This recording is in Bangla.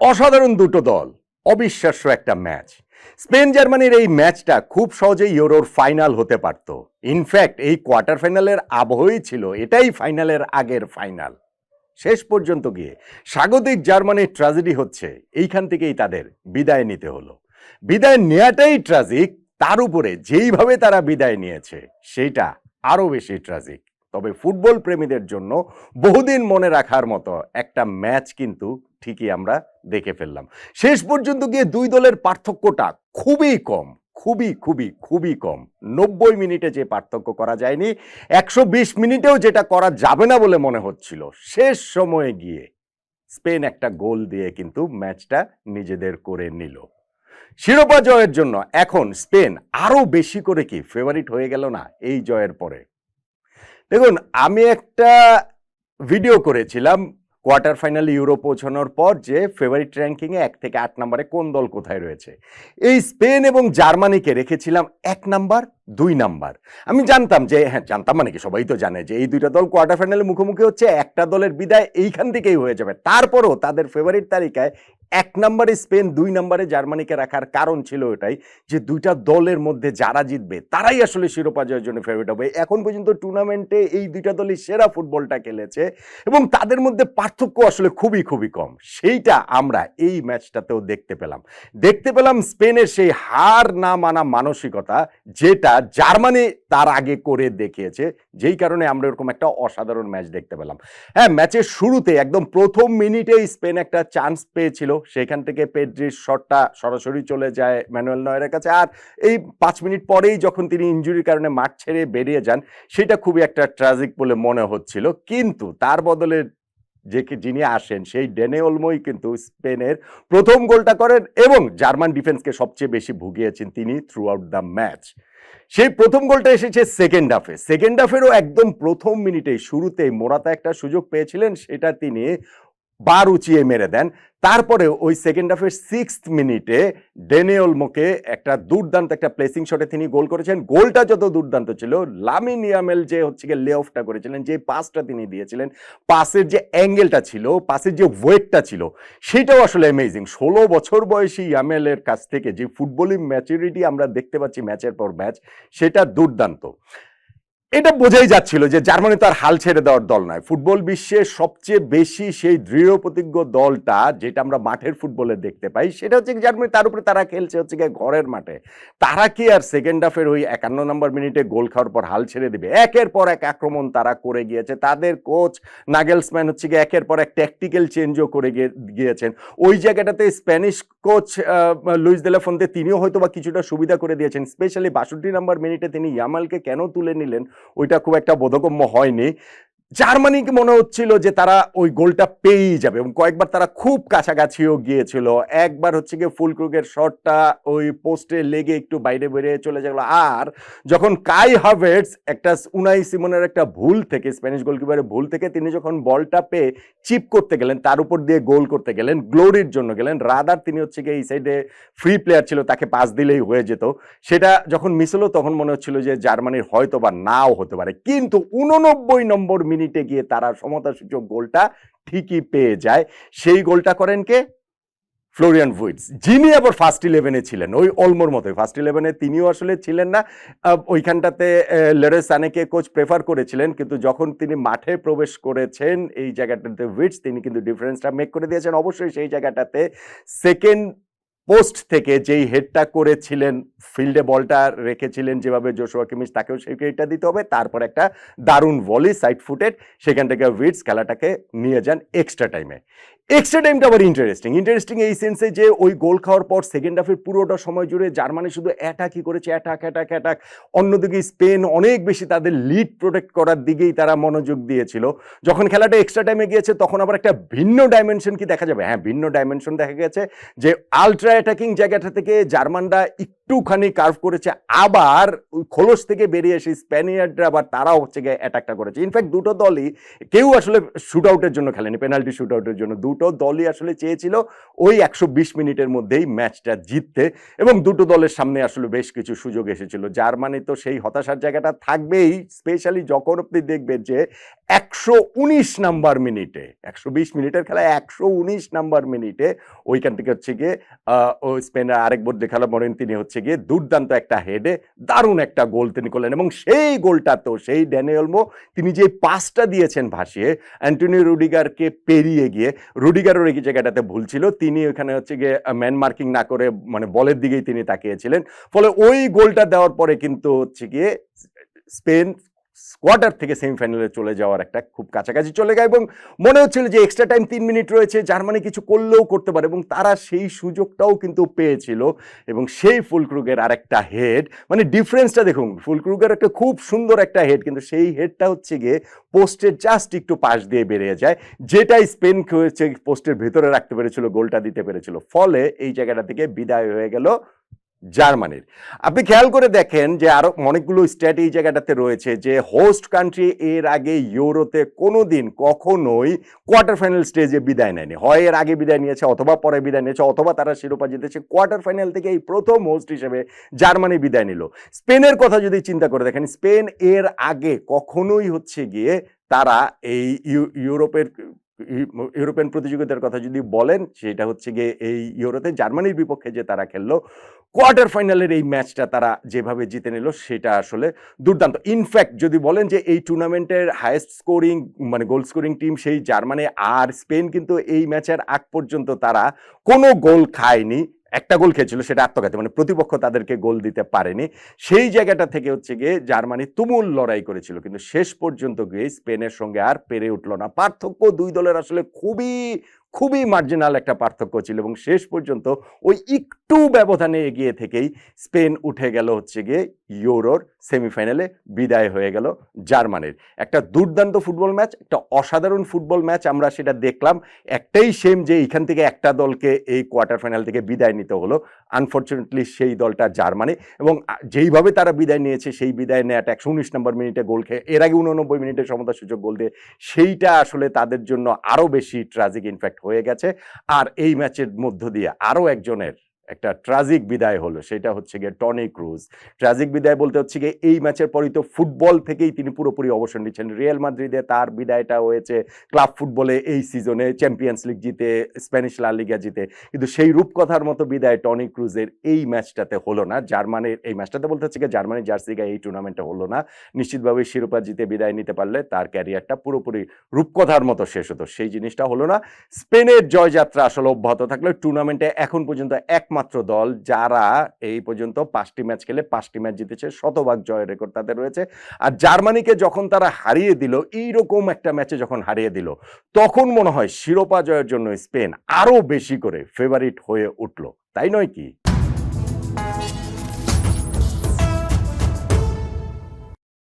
অসাধারণ দুটো দল, অবিশ্বাস্য একটা ম্যাচ। স্পেন জার্মানির এই ম্যাচটা খুব সহজেই ইউরোর ফাইনাল হতে পারত। ইনফ্যাক্ট এই কোয়ার্টার ফাইনালের আবহই ছিল এটাই ফাইনালের আগের ফাইনাল শেষ পর্যন্ত গিয়ে স্বাগতিক জার্মানির ট্র্যাজেডি হচ্ছে, এইখান থেকেই তাদের বিদায় নিতে হলো। বিদায় নেওয়াটাই ট্রাজিক তার উপরে যেইভাবে তারা বিদায় নিয়েছে, সেইটা আরও বেশি ট্রাজিক তবে ফুটবল প্রেমীদের জন্য বহুদিন মনে রাখার মতো একটা ম্যাচ কিন্তু ঠিকই আমরা দেখে ফেললাম। শেষ পর্যন্ত গিয়ে দুই দলের পার্থক্যটা খুবই কম, খুবই খুবই খুবই কম। নব্বই মিনিটে যে পার্থক্য করা যায়নি, একশো বিশ মিনিটেও যেটা করা যাবে না বলে মনে হচ্ছিল। শেষ সময়ে গিয়ে স্পেন একটা গোল দিয়ে কিন্তু ম্যাচটা নিজেদের করে নিল। শিরোপা জয়ের জন্য এখন স্পেন আরও বেশি করে কি ফেভারিট হয়ে গেল না এই জয়ের পরে? দেখুন, আমি একটা ভিডিও করেছিলাম কোয়ার্টার ফাইনালে ইউরো পৌঁছানোর পর যে ফেভারিট র্যাঙ্কিংয়ে এক থেকে আট নম্বরে কোন দল কোথায় রয়েছে? এই স্পেন এবং জার্মানিকে রেখেছিলাম এক নাম্বার, দুই নাম্বার। আমি জানতাম যে হ্যাঁ জানতাম মানে কি সবাই তো জানে যে, এই দুইটা দল কোয়ার্টার ফাইনালে মুখোমুখি হচ্ছে, একটা দলের বিদায় এইখান থেকেই হয়ে যাবে। তারপরও তাদের ফেভারিট তালিকায় এক নম্বরে স্পেন, দুই নম্বরে জার্মানিকে রাখার কারণ ছিল এটাই যে দুইটা দলের মধ্যে যারা জিতবে, তারাই আসলে শিরোপা জয়ের জন্য ফেভারিট হবে। এখন পর্যন্ত টুর্নামেন্টে এই দুইটা দলই সেরা ফুটবলটা খেলেছে এবং তাদের মধ্যে পার্থক্য আসলে খুবই খুবই কম। সেইটা আমরা এই ম্যাচটাতেও দেখতে পেলাম। দেখতে পেলাম স্পেনের সেই হার না মানা মানসিকতা যেটা জার্মানি তার আগে করে দেখিয়েছে, যেই কারণে আমরা এরকম একটা অসাধারণ ম্যাচ দেখতে পেলাম। হ্যাঁ ম্যাচের শুরুতে একদম প্রথম মিনিটেই স্পেন একটা চান্স পেয়েছিল। সেখান থেকে পেড্রির শটটা সরাসরি চলে যায় ম্যানুয়েল নয়ের কাছে। আর এই পাঁচ মিনিট পরেই যখন তিনি ইঞ্জুরির কারণে মাঠ ছেড়ে বেরিয়ে যান, সেটা খুবই একটা ট্র্যাজিক বলে মনে হচ্ছিল। কিন্তু তার বদলে যে যিনি আসেন, সেই ডেনে ওলমোই কিন্তু স্পেনের প্রথম গোলটা করেন এবং জার্মান ডিফেন্সকে সবচেয়ে বেশি ভুগিয়েছেন তিনি থ্রু আউট দ্য ম্যাচ সেই প্রথম গোলটা এসেছে সেকেন্ড হাফে সেকেন্ড হাফেরও একদম প্রথম মিনিটে শুরুতেই মোরাতা একটা সুযোগ পেয়েছিলেন, সেটা তিনি বার উঁচিয়ে মেরে দেন। তারপরে ওই সেকেন্ড হাফের সিক্স মিনিটে ডেনিওলমোকে একটা দুর্দান্ত একটা প্লেসিং শটে তিনি গোল করেছেন। গোলটা যত দুর্দান্ত ছিল, লামিন ইয়ামেল যে হচ্ছে গিয়ে লে অফটা করেছিলেন, যে পাসটা তিনি দিয়েছিলেন পাসের যে অ্যাঙ্গেলটা ছিল পাসের যে ওয়েটটা ছিল, সেটাও আসলে অ্যামেজিং ষোলো বছর বয়সী ইয়ামেলের কাছ থেকে যে ফুটবলিং ম্যাচুরিটি আমরা দেখতে পাচ্ছি ম্যাচের পর ম্যাচ সেটা দুর্দান্ত। এটা বোঝাই যাচ্ছিল যে জার্মানি তার হাল ছেড়ে দেওয়ার দল নয়। ফুটবল বিশ্বে সবচেয়ে বেশি সেই দৃঢ় প্রতিজ্ঞ দলটা যেটা আমরা মাঠের ফুটবলে দেখতে পাই, সেটা হচ্ছে জার্মানি, তার উপরে তারা খেলছে হচ্ছে গিয়ে ঘরের মাঠে। তারা কি আর সেকেন্ড হাফের ওই একান্ন নম্বর মিনিটে গোল খাওয়ার পর হাল ছেড়ে দিবে? একের পর এক আক্রমণ তারা করে গিয়েছে। তাদের কোচ নাগেলসম্যান হচ্ছে গিয়ে একের পর এক ট্যাকটিক্যাল চেঞ্জও করে গিয়ে- গিয়েছেন। ওই জায়গাটাতে স্প্যানিশ কোচ লুইস দেলা ফোনতে তিনিও হয়তো বা কিছুটা সুবিধা করে দিয়েছেন। স্পেশালি বাষট্টি নম্বর মিনিটে তিনি ইয়ামালকে কেন তুলে নিলেন? ওইটা খুব একটা বোধগম্য হয়নি। জার্মানিকে মনে হচ্ছিল যে তারা ওই গোলটা পেয়েই যাবে এবং কয়েকবার তারা খুব কাছাকাছিও গিয়েছিল। একবার হচ্ছে গিয়ে ফুলক্রুগের শটটা ওই পোস্টে লেগে একটু বাইরে বেরিয়ে চলে গেল আর যখন কাই হাভের্টস একটা উনাই সিমনের একটা ভুল থেকে, স্প্যানিশ গোলকিপারের ভুল থেকে তিনি যখন বলটা পেয়ে চিপ করতে গেলেন, তার উপর দিয়ে গোল করতে গেলেন, গ্লোরির জন্য গেলেন, রাদার তিনি হচ্ছে গিয়ে এই সাইডে ফ্রি প্লেয়ার ছিল, তাকে পাস দিলেই হয়ে যেত। সেটা যখন মিশলো তখন মনে হচ্ছিল যে জার্মানির হয়তো বা নাও হতে পারে। কিন্তু উননব্বই নম্বর মিনিটে গিয়ে তারা সমতা সূচক গোলটা ঠিকই পেয়ে যায়। সেই গোলটা করেন কে? ফ্লোরিয়ান ভুইটস। যিনি আবার ফার্স্ট ইলেভেনে ছিলেন, ওই অলমোর মতোই। ফার্স্ট ইলেভেনে তিনিও আসলে ছিলেন না। ওইখানটাতে লেরে সানেকে কোচ প্রেফার করেছিলেন, কিন্তু যখন তিনি মাঠে প্রবেশ করেছেন, এই জায়গাটাতে উইটস তিনি কিন্তু ডিফারেন্সটা মেক করে দিয়েছেন। অবশ্যই সেই জায়গাটাতে সেকেন্ড পোস্ট থেকে যেই হেডটা করেছিলেন ফিল্ডে বলটা রেখেছিলেন যেভাবে জোশুয়া কিমিস, তাকেও সেই সেইটা দিতে হবে। তারপর একটা দারুণ ভলি সাইড ফুটেড সেখান থেকে উইটস খেলাটাকে নিয়ে যান এক্সট্রা টাইমে এক্সট্রা টাইমটা আবার ইন্টারেস্টিং ইন্টারেস্টিং এই সেন্সে যে ওই গোল খাওয়ার পর সেকেন্ড হাফের পুরোটা সময় জুড়ে জার্মানি শুধু অ্যাটাকই করেছে অ্যাটাক অ্যাটাক অ্যাটাক অন্যদিকে স্পেন অনেক বেশি তাদের লিড প্রোটেক্ট করার দিকেই তারা মনোযোগ দিয়েছিল। যখন খেলাটা এক্সট্রা টাইমে গিয়েছে, তখন আবার একটা ভিন্ন ডাইমেনশন কি দেখা যাবে? হ্যাঁ ভিন্ন ডাইমেনশন দেখা গেছে যে আলট্রা অ্যাটাকিং জায়গাটা থেকে জার্মানরা একটুখানি কার্ভ করেছে, আবার ওই খোলস থেকে বেরিয়ে এসে স্প্যানিয়ার্ডরা আবার তারাও হচ্ছে গিয়ে অ্যাটাকটা করেছে। ইনফ্যাক্ট দুটো দলই কেউ আসলে শুট আউটের জন্য খেলেনি পেনাল্টি শুট আউটের জন্য। দুটো দলই আসলে চেয়েছিল ওই একশো বিশ মিনিটের মধ্যেই ম্যাচটা জিততে এবং দুটো দলের সামনে আসলে বেশ কিছু সুযোগ এসেছিল। জার্মানি তো সেই হতাশার জায়গাটা থাকবেই স্পেশালি যখন আপনি দেখবেন যে একশো উনিশ নাম্বার মিনিটে, একশো বিশ মিনিটের খেলায় একশো উনিশ নাম্বার মিনিটে ওইখান থেকে হচ্ছে গিয়ে স্পেনের আরেক বদলে খেলা মরেন তিনি হচ্ছে গিয়ে দুর্দান্ত একটা হেডে দারুণ একটা গোল তিনি করলেন এবং সেই গোলটা তো সেই ড্যানিয়েলমো তিনি যে পাসটা দিয়েছেন ভাসিয়ে অ্যান্টনি রুডিগারকে পেরিয়ে গিয়ে, রুডিগারও এই জায়গাটাতে ভুল ছিল, তিনি ওখানে হচ্ছে গিয়ে ম্যান মার্কিং না করে মানে বলের দিকেই তিনি তাকিয়েছিলেন, ফলে ওই গোলটা দেওয়ার পরে কিন্তু হচ্ছে গিয়ে স্পেন কোয়ার্টার থেকে সেমিফাইনালে চলে যাওয়ার একটা খুব কাছাকাছি চলে যায় এবং মনে হচ্ছিল যে এক্সট্রা টাইম তিন মিনিট রয়েছে, জার্মানি কিছু করলেও করতে পারে এবং তারা সেই সুযোগটাও কিন্তু পেয়েছিল এবং সেই ফুলক্রুগের আরেকটা হেড মানে ডিফারেন্সটা দেখুন, ফুলক্রুগের একটা খুব সুন্দর একটা হেড কিন্তু সেই হেডটা হচ্ছে গিয়ে পোস্টের জাস্ট একটু পাশ দিয়ে বেরিয়ে যায়, যেটাই স্পেন হয়েছে পোস্টের ভেতরে রাখতে পেরেছিল গোলটা দিতে পেরেছিল। ফলে এই জায়গাটা থেকে বিদায় হয়ে গেল জার্মানির। আপনি খেয়াল করে দেখেন যে আরও অনেকগুলো স্ট্যাট এই জায়গাটাতে রয়েছে যে হোস্ট কান্ট্রি এর আগে ইউরোতে কোনোদিন কখনোই কোয়ার্টার ফাইনাল স্টেজে বিদায় নেয়নি। হয় এর আগে বিদায় নিয়েছে অথবা পরে বিদায় নিয়েছে অথবা তারা শিরোপা জিতেছে। কোয়ার্টার ফাইনাল থেকে এই প্রথম হোস্ট হিসেবে জার্মানি বিদায় নিল। স্পেনের কথা যদি চিন্তা করে দেখেন, স্পেন এর আগে কখনোই হচ্ছে গিয়ে তারা এই ইউরোপের ইউ- ইউরোপিয়ান প্রতিযোগিতার কথা যদি বলেন, সেটা হচ্ছে গিয়ে এই ইউরোতে জার্মানির বিপক্ষে যে তারা খেললো, কোয়ার্টার ফাইনালের এই ম্যাচটা তারা যেভাবে জিতে নিল, সেটা আসলে দুর্দান্ত। ইনফ্যাক্ট যদি বলেন যে এই টুর্নামেন্টের হায়েস্ট স্কোরিং মানে গোল স্কোরিং টিম সেই জার্মানি আর স্পেন কিন্তু এই ম্যাচের আগ পর্যন্ত তারা কোনো গোল খায়নি। একটা গোল খেয়েছিল, সেটা আত্মঘাতী মানে প্রতিপক্ষ তাদেরকে গোল দিতে পারেনি। সেই জায়গাটা থেকে হচ্ছে গিয়ে জার্মানি তুমুল লড়াই করেছিল, কিন্তু শেষ পর্যন্ত গিয়ে স্পেনের সঙ্গে আর পেরে উঠল না। পার্থক্য দুই দলের আসলে খুবই খুবই মার্জিনাল একটা পার্থক্য ছিল এবং শেষ পর্যন্ত ওই একটু ব্যবধানে এগিয়ে থেকেই স্পেন উঠে গেল হচ্ছে গিয়ে ইউরোর সেমিফাইনালে বিদায় হয়ে গেল জার্মানির। একটা দুর্দান্ত ফুটবল ম্যাচ, একটা অসাধারণ ফুটবল ম্যাচ আমরা সেটা দেখলাম। একটাই সেম যে এখান থেকে একটা দলকে এই কোয়ার্টার ফাইনাল থেকে বিদায় নিতে হলো। আনফর্চুনেটলি সেই দলটা জার্মানি এবং যেইভাবে তারা বিদায় নিয়েছে সেই বিদায় নেওয়াটা একশো উনিশ নম্বর মিনিটে গোল খেয়ে, এর আগে উননব্বই মিনিটে সমতা সুযোগ গোল দিয়ে, সেইটা আসলে তাদের জন্য আরও বেশি ট্রাজিক ইনফ্যাক্ট হয়ে গেছে। আর এই ম্যাচের মধ্য দিয়ে আরও একজনের একটা ট্রাজিক বিদায় হলো, সেটা হচ্ছে গিয়ে টনি ক্রুজ। ট্রাজিক বিদায় বলতে হচ্ছে গিয়ে এই ম্যাচের পরই তো ফুটবল থেকেই তিনি পুরোপুরি অবসর নিচ্ছেন। রিয়াল মাদ্রিদে তার বিদায়টা হয়েছে ক্লাব ফুটবলে এই সিজনে চ্যাম্পিয়ন্স লিগ জিতে স্প্যানিশ লা লিগা জিতে। কিন্তু সেই রূপকথার মতো বিদায় টনি ক্রুজের এই ম্যাচটাতে হলো না। জার্মানির এই ম্যাচটাতে বলতে হচ্ছে গিয়ে জার্মানির জার্সি গায়ে এই টুর্নামেন্টে হলো না। নিশ্চিতভাবে শিরোপা জিতে বিদায় নিতে পারলে তার ক্যারিয়ারটা পুরোপুরি রূপকথার মতো শেষ হতো। সেই জিনিসটা হলো না। স্পেনের জয়যাত্রা আসলে অব্যাহত থাকলে। টুর্নামেন্টে এখন পর্যন্ত একমাত্র দল যারা এই পর্যন্ত পাঁচটি ম্যাচ খেলে পাঁচটি ম্যাচ জিতেছে, শতভাগ জয়ের রেকর্ড তাদের রয়েছে। আর জার্মানিকে যখন তারা হারিয়ে দিল, এইরকম একটা ম্যাচে যখন হারিয়ে দিল, তখন মনে হয় শিরোপা জয়ের জন্য স্পেন আরও বেশি করে ফেভারিট হয়ে উঠল। তাই নয় কি?